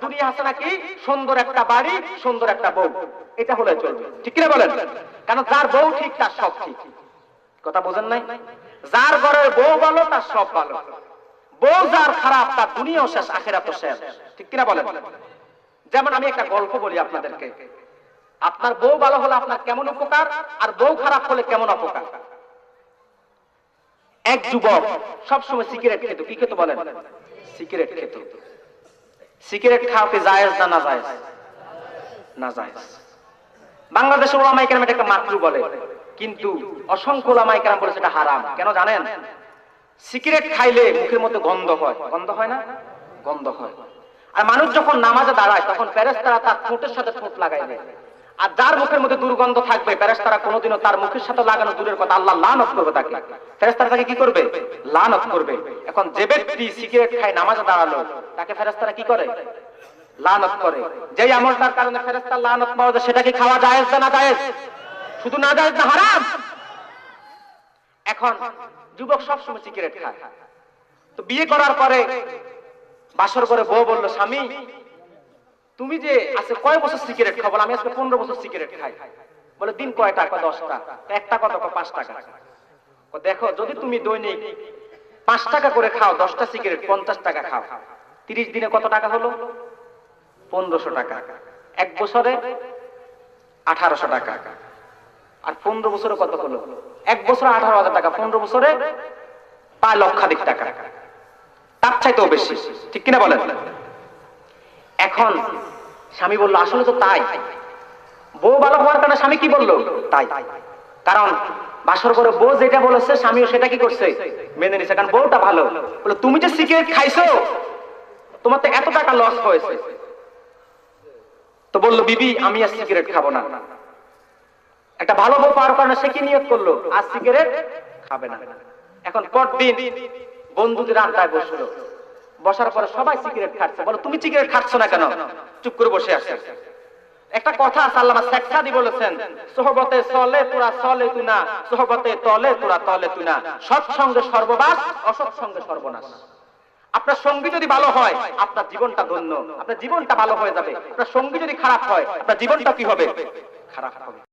দুনিয়া হাসানা কি সুন্দর একটা বাড়ি, সুন্দর একটা বউ। এটা হলে চলবে। ঠিক কিনা বলেন? কারণ যার বউ ঠিক, তার সব ঠিক। কথা বোঝেন নাই? যার ঘরের বউ ভালো, তার সব ভালো। বউ যার খারাপ, তার দুনিয়াও শেষ আখেরা তো শেষ। ঠিক কিনা বলেন? যেমন আমি একটা গল্প বলি আপনাদেরকে। আপনার বউ ভালো হলে আপনার কেমন উপকার, আর বউ খারাপ হলে কেমন অপকার? এক যুবক সবসময় সিগারেট খেত। কি খেত বলেন? সিগারেট খেত। সিগারেট খাওয়া কি জায়েজ না না জায়েজ? না জায়েজ। বাংলাদেশের ওলামাই কেরাম একটা মাতৃ বলে। কিন্তু অসংখ্য ওলামাই কেরাম বলেছে এটা হারাম। কেন জানেন? সিগারেট খাইলে মুখের মধ্যে গন্ধ হয়। গন্ধ হয় না? গন্ধ হয়। আর মানুষ যখন নামাজে দাঁড়ায়, তখন প্যারেস্তারা তার ঠোঁটের সাথে ঠোঁট লাগাই দেয় আর যার মুখের মধ্যে দুর্গন্ধ থাকবে প্যারেস্তারা কোনোদিনও তার মুখের সাথে লাগানো দূরের কথা আল্লাহ লানত করবে তাকে। ফেরেস্তারা তাকে কি করবে? লানত করবে। এখন যে ব্যক্তি সিগারেট খায়, নামাজে দাঁড়াল, তাকে ফেরেস্তারা কি করে? লানত করে। যেই আমলটার কারণে ফেরেস্তার লানত পাওয়া যায়, সেটা কি খাওয়া যায় না জায়েজ? শুধু না জায়েজ না হারাম? এখন যুবক সবসময় সিগারেট খায়। তো বিয়ে করার পরে বাসর করে বউ বলল, স্বামী তুমি যে আজকে কয় বছর সিগারেট খাও? বলে, আমি আজকে পনেরো বছর সিগারেট খাই। বলে, দিন কয় টাকা? দশ দশটা একটা কত পাঁচ টাকা। দেখো, যদি তুমি দৈনিক পাঁচ টাকা করে খাও, দশটা সিগারেট, পঞ্চাশ টাকা খাও, তিরিশ দিনে কত টাকা হলো? পনেরোশো টাকা। এক বছরে আঠারোশো টাকা। আর পনেরো বছরে কত হলো? এক বছরে আঠারো হাজার টাকা, পনেরো বছরে প্রায় লক্ষাধিক টাকা। তার চাইতেও বেশি। ঠিক কিনা বলেন? এখন স্বামী বলল, আসলে তো তাই। বউ ভালো হওয়ার কারণে স্বামী কি বলল? তাই। কারণ বাসর করে বউ যেটা বলেছে, স্বামীও সেটা কি করছে? মেনে নিছে। কারণ বউটা ভালো। বলে তুমি যে সিগারেট খাইছো, তোমার তো এত টাকা লস হয়েছে। তো বলল, বিবি, আমি আর সিগারেট খাব না। একটা ভালো বউ পাওয়ার কারণে সে কি নিয়ত করল? আর সিগারেট খাবে না। এখন পরদিন বন্ধুদের আড্ডায় বসল। বসার পরে সবাই সিগারেট খাচ্ছে। বলো, তুমি সিগারেট খাচ্ছ না কেন? চুপ করে বসে আছে। একটা কথা আছে, আল্লামা শেখ সাদি বলেছেন, সোহবতে চলে তোরা চলে তু না, সোহবতে তলে তোরা তলে তু না। সৎসঙ্গে সর্ববাস অসৎসঙ্গে সর্বনাশ। আপনার সঙ্গী যদি ভালো হয়, আপনার জীবনটা ধন্য। আপনার জীবনটা ভালো হয়ে যাবে। আপনার সঙ্গী যদি খারাপ হয়, আপনার জীবনটা কি হবে? খারাপ হবে।